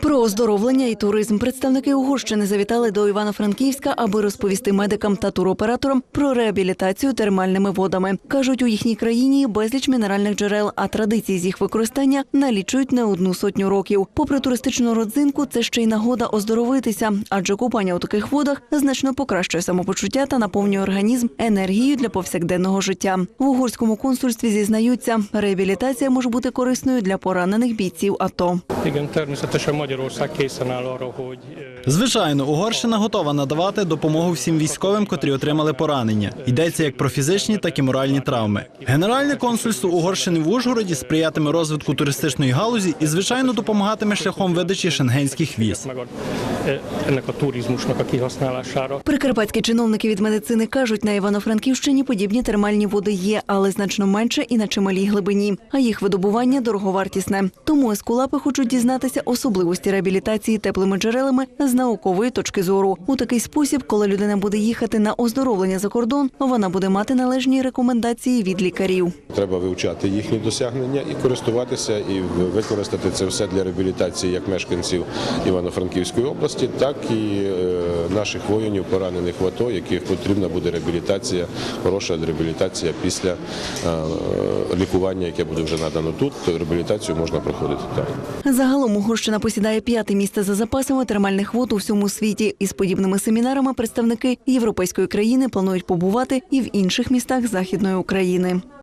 Про оздоровлення і туризм представники Угорщини завітали до Івано-Франківська, аби розповісти медикам та туроператорам про реабілітацію термальними водами. кажуть, у їхній країні безліч мінеральних джерел, а традиції з їх використання налічують не одну сотню років. Попри туристичну родзинку, це ще й нагода оздоровитися, адже купання у таких водах значно покращує самопочуття та наповнює організм енергією для повсякденного життя. В угорському консульстві зізнаються, реабілітація може бути корисною для поранених бійців АТО. Magyarország készen áll arra, hogy Звичайно, Угорщина готова надавати допомогу всім військовим, котрі отримали поранення. Йдеться як про фізичні, так і моральні травми. Генеральне консульство Угорщини в Ужгороді сприятиме розвитку туристичної галузі і, звичайно, допомагатиме шляхом видачі шенгенських віз. kihasználására. Прикарпатські чиновники від медицини кажуть, на Івано-Франківщині подібні термальні води є, але значно менше і на чималій глибині. А їх видобування дороговартісне. Тому ескулапи хочуть дізнатися особливості реабілітації теплими джерелами з наукової точки зору. У такий спосіб, коли людина буде їхати на оздоровлення за кордон, вона буде мати належні рекомендації від лікарів. Треба вивчати їхні досягнення і користуватися, і використати це все для реабілітації як мешканців Івано-Франківської області, так і е, наших воїнів, поранених в АТО, яких потрібна буде реабілітація, хороша реабілітація після е, лікування, яке буде вже надано тут. То реабілітацію можна проходити так. Загалом Угорщина посідає п'яте місце за запасами термальних вод у всьому світі. Із подібними семінарами представники європейської країни планують побувати і в інших містах Західної України.